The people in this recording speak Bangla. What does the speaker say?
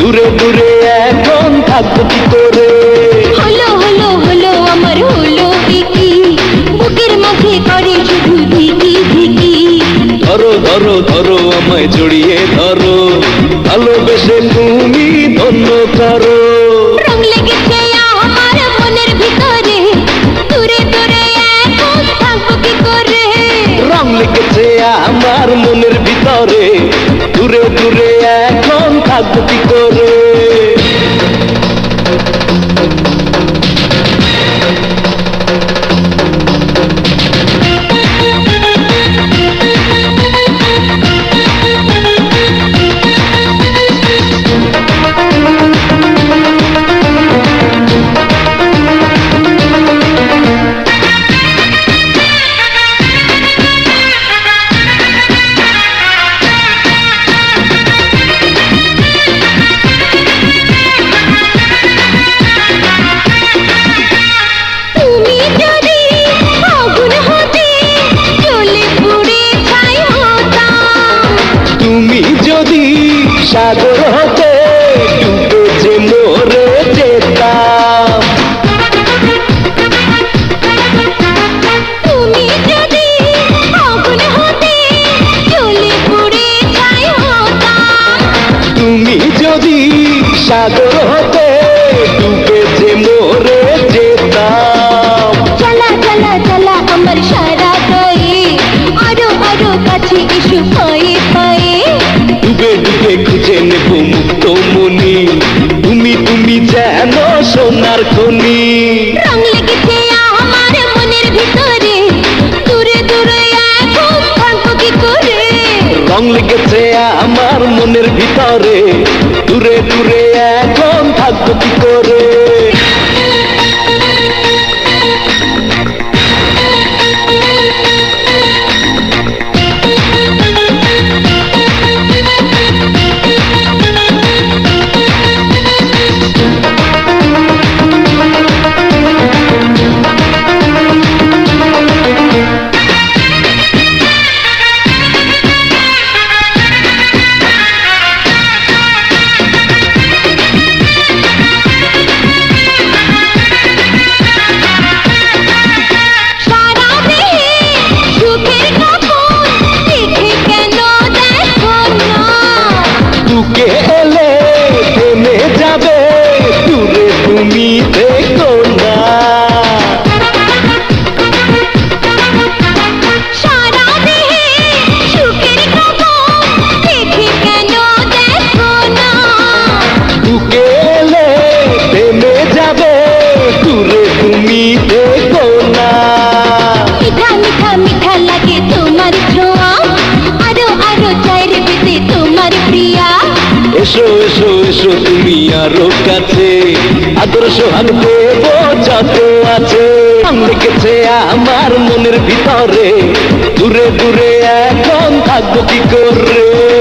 দূরে দূরে এখন থাকব কি করে? হলো হলো হলো আমার হলো কি বুকের মাঝে করে শুধু ধিকি ধিকি ধরো ধরো ধরো আমায় জড়িয়ে ধরো। ভালোবেসে তুমি ধন্য করো। রং লেগেছে আমার মনের ভিতরে। দূরে দূরে এখন থাকব কি করে? রং লেগেছে আমার মনের ভিতরে। দূরে দূরে এখন থাকব কি সাগর হতে ডুবে যে মোরে যেতাম চলা চলা চলা আমার সারা গায়ে আরও আরও কাছে এসো পায়ে পায়ে। ডুবে ডুবে খুঁজে নেব মুক্ত মনি। তুমি তুমি যেন সোনার খনি। থাকব এসো এসো এসো তুমি আরও কাছে। আদর্শ দেব যত আছে। লিখেছে আমার মনের ভিতরে। দূরে দূরে এখন থাকব কি করে?